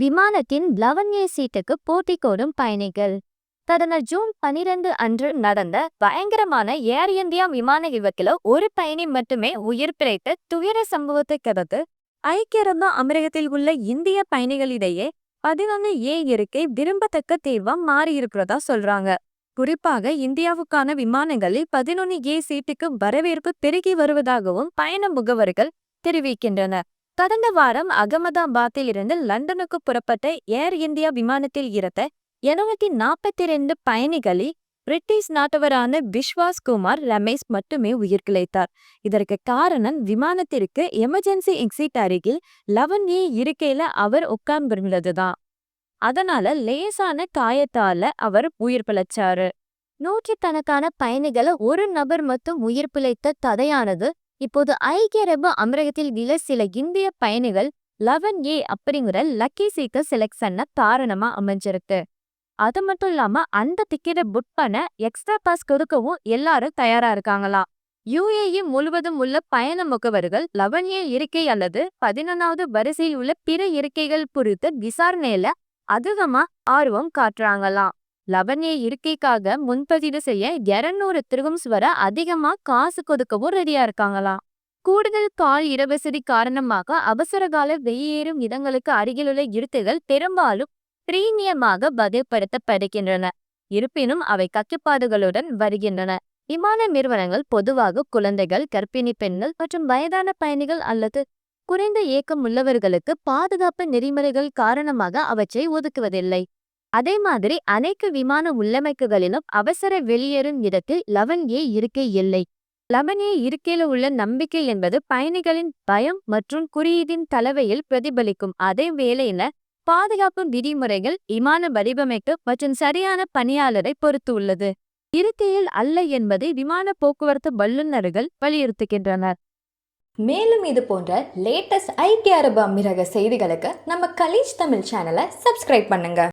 விமானத்தின் eleven A சீட்டுக்கு போட்டி கோரும் பயணிகள். கடந்த ஜூன் பனிரெண்டு அன்று நடந்த பயங்கரமான ஏர் இந்தியா விமான விபத்தில் ஒரு பயணி மட்டுமே உயிர் பிழைத்த துயர சம்பவத்தை கடந்து ஐக்கிய அரபு அமீரகத்தில் உள்ள இந்திய பயணிகளிடையே பதினொன்று ஏ இருக்கை விரும்பத்தக்க தேர்வா மாறியிருக்கிறதா சொல்றாங்க. குறிப்பாக இந்தியாவுக்கான விமானங்களில் பதினொன்று ஏ சீட்டுக்கு வரவேற்பு பெருகி வருவதாகவும் பயண முகவர்கள் தெரிவிக்கின்றனர். கடந்த வாரம் அகமதாபாத்தில் இருந்து லண்டனுக்கு புறப்பட்ட ஏர் இந்தியா விமானத்தில் இருந்த இருநூத்தி நாற்பத்தி ரெண்டு பயணிகளில் பிரிட்டிஷ் நாட்டவரான பிஸ்வாஸ் குமார் ரமேஷ் மட்டுமே உயிர் பிழைத்தார் இதற்கு காரணம் விமானத்திற்கு எமர்ஜென்சி எக்ஸிட் அருகில் லவன் ஏ இருக்கையில அவர் உட்கார்ந்திருந்ததுதான் அதனால லேசான காயத்தால அவர் உயிர் பிழைச்சாரு. நூற்றுக்கணக்கான பயணிகளை ஒரு நபர் மட்டும் உயிர் பிழைத்த ததையானது இப்போது ஐக்கிய அரபு அமரகத்தில் உள்ள சில இந்திய பயணிகள் லெவன் ஏ அப்படிங்கிற லக்கி சீக்கர் செலக்ஷன்ன காரணமா அமைஞ்சிருக்கு. அது மட்டும் இல்லாம அந்த டிக்கெட்டை புக் பண்ண எக்ஸ்ட்ரா பாஸ் கொடுக்கவும் எல்லாரும் தயாரா இருக்காங்களாம் யுஏஇ முழுவதும் உள்ள பயண முகவர்கள் லெவன் ஏ இருக்கை அல்லது பதினொன்னாவது வரிசையில் உள்ள பிற இருக்கைகள் குறித்து விசாரணையில அதிகமா ஆர்வம் காட்டுறாங்களாம் லெவன் இருக்கைக்காக முன்பதிவு செய்ய இரநூறு திருகம்ஸ் வர அதிகமா காசு கொடுக்கவும் ரெடியா இருக்காங்களாம் கூடுதல் கால் இடவசதி காரணமாக அவசரகால வெளியேறும் இடங்களுக்கு அருகிலுள்ள இருக்கைகள் பெரும்பாலும் பிரீமியமாக பதில்படுத்தப்படுகின்றன இருப்பினும் அவை கட்டுப்பாடுகளுடன் வருகின்றன. விமான நிறுவனங்கள் பொதுவாக குழந்தைகள் கர்ப்பிணி பெண்கள் மற்றும் வயதான பயணிகள் அல்லது குறைந்த ஏக்கம் உள்ளவர்களுக்கு பாதுகாப்பு நெறிமுறைகள் காரணமாக அவற்றை ஒதுக்குவதில்லை. அதே மாதிரி அனைத்து விமான உள்ளமைப்புகளிலும் அவசர வெளியேறும் இடத்தில் லெவன் ஏ இருக்கை இல்லை. லெவன் ஏ உள்ள நம்பிக்கை என்பது பயணிகளின் பயம் மற்றும் குறியீதின் தலைவையில் பிரதிபலிக்கும். அதே வேளையில பாதுகாப்பு விதிமுறைகள் விமான வடிவமைப்பு மற்றும் சரியான பணியாளரை பொறுத்து உள்ளது. இருக்கையில் அல்ல என்பதை விமான போக்குவரத்து வல்லுநர்கள் வலியுறுத்துகின்றனர். மேலும் இது போன்ற லேட்டஸ்ட் ஐக்கிய அரபு அமீரக செய்திகளுக்கு நம்ம கலீஜ் தமிழ் சேனலை சப்ஸ்கிரைப் பண்ணுங்க.